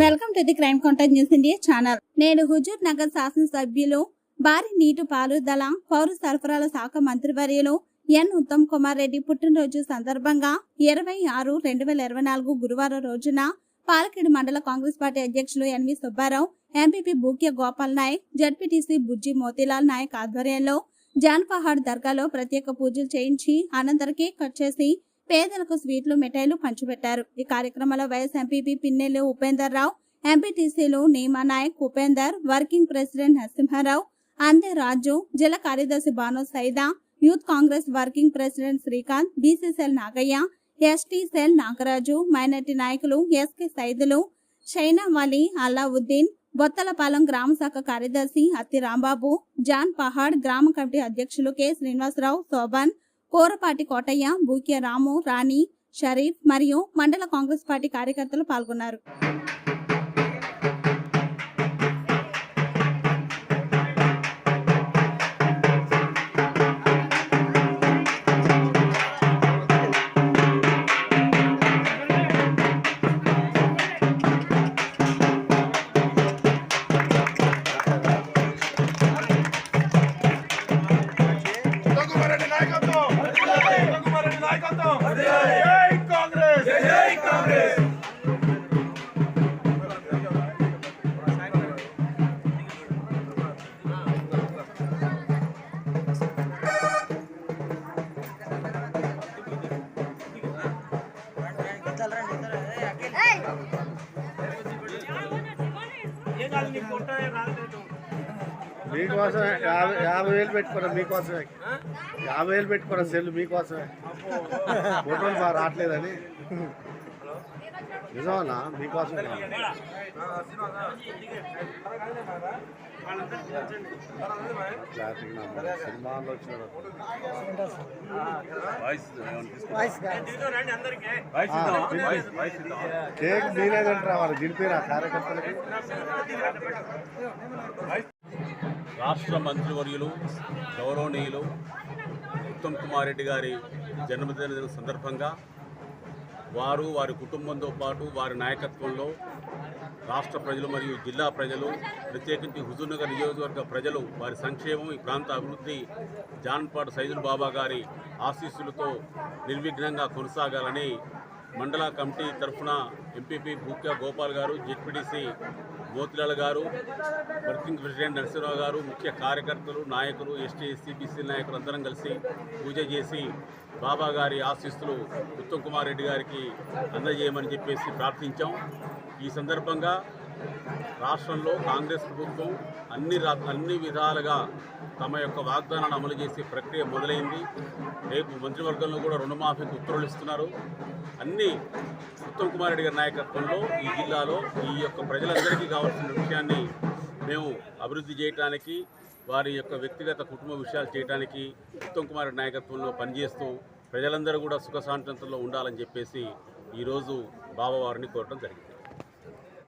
Welcome to the crime contact news India channel. నేను హుజూర్ నగర్ శాసనసభ్యులు భారీ నీటి పారుదల పౌర సరఫరాల శాఖ మంత్రివర్యులు ఎన్ ఉత్తమ్ కుమార్ రెడ్డి పుట్టినరోజు సందర్భంగా ఇరవై ఆరు రెండు వేల ఇరవై నాలుగు గురువారం రోజున పాలకేడు మండల కాంగ్రెస్ పార్టీ అధ్యక్షులు NV Subbarao MPP Bukya Gopal Nayak ZPTC Bujji Motilal Nayak ఆధ్వర్యంలో జాన్పహాడ్ దర్గాలో ప్రత్యేక పూజలు చేయించి అనంతరం కేక్ కట్ చేసి పేదలకు స్వీట్లు మిఠాయిలు పంచిపెట్టారు. ఈ కార్యక్రమంలో వైఎస్ ఎంపీపీ పిన్నెల్లి ఉపేందర్ రావు ఎంపీటీసీలు నీమా నాయక్ ఉపేందర్ వర్కింగ్ ప్రెసిడెంట్ నరసింహారావు అందే రాజు జిల్లా కార్యదర్శి Banu Saida youth Congress working president Srikanth BCCL Nagaiah ST cell Nagaraju minority నాయకులు ఎస్కే సైదులు షైనా వలీ అల్లావుద్దీన్ బొత్తలపాలెం గ్రామ శాఖ కార్యదర్శి అత్తి రాంబాబు జాన్ పహాడ్ గ్రామ కమిటీ అధ్యక్షులు కె శ్రీనివాసరావు శోభన్ కోరపాటి కోటయ్య బూక్య రాము రాణి షరీఫ్ మరియు మండల కాంగ్రెస్ పార్టీ కార్యకర్తలు పాల్గొన్నారు. మీకోసమే యాభై యాభై వేలు పెట్టుకున్నా మీకోసమే. యాభై వేలు పెట్టుకున్నా సెల్ మీకోసమే. ఫోటోలు బాగా రావట్లేదని. నిజమన్నా క్లారిటీ సినిమాలో వచ్చిన కేక్ మీరే తింటారా వాళ్ళు దింపిరా కార్యకర్తలకి? రాష్ట్ర మంత్రివర్యులు గౌరవనీయులు ఉత్తమ్ కుమార్ రెడ్డి గారి జన్మదిన సందర్భంగా వారు వారి కుటుంబంతో పాటు వారి నాయకత్వంలో రాష్ట్ర ప్రజలు మరియు జిల్లా ప్రజలు ప్రత్యేకించి హుజూర్నగర్ నియోజకవర్గ ప్రజలు వారి సంక్షేమం ఈ ప్రాంత అభివృద్ధి జాన్పాడు సైదుల్ బాబా గారి ఆశీస్సులతో నిర్విఘ్నంగా కొనసాగాలని మండల కమిటీ తరఫున ఎంపీపీ భూక్యా గోపాల్ గారు జెడ్పీటీసీ మోతిలాల్ గారు వర్కింగ్ ప్రెసిడెంట్ నరసింహరావు గారు ముఖ్య కార్యకర్తలు నాయకులు ఎస్టీ ఎస్సీ బీసీ నాయకులు అందరం కలిసి పూజ చేసి బాబా గారి ఆశీస్సులు ఉత్తమ్ కుమార్ రెడ్డి గారికి అందజేయమని చెప్పేసి ప్రార్థించాం. ఈ సందర్భంగా రాష్ట్రంలో కాంగ్రెస్ ప్రభుత్వం అన్ని రా అన్ని విధాలుగా తమ యొక్క వాగ్దానాన్ని అమలు చేసే ప్రక్రియ మొదలైంది. రేపు మంత్రివర్గంలో కూడా రుణమాఫీకి ఉత్తర్వులు ఇస్తున్నారు. అన్ని ఉత్తమ్ కుమార్ రెడ్డి గారి నాయకత్వంలో ఈ జిల్లాలో ఈ యొక్క ప్రజలందరికీ కావాల్సిన విషయాన్ని మేము అభివృద్ధి చేయడానికి వారి యొక్క వ్యక్తిగత కుటుంబ విషయాలు చేయడానికి ఉత్తమ్ కుమార్ రెడ్డి నాయకత్వంలో పనిచేస్తూ ప్రజలందరూ కూడా సుఖశాంతంతో ఉండాలని చెప్పేసి ఈరోజు బాబావారిని కోరడం జరిగింది.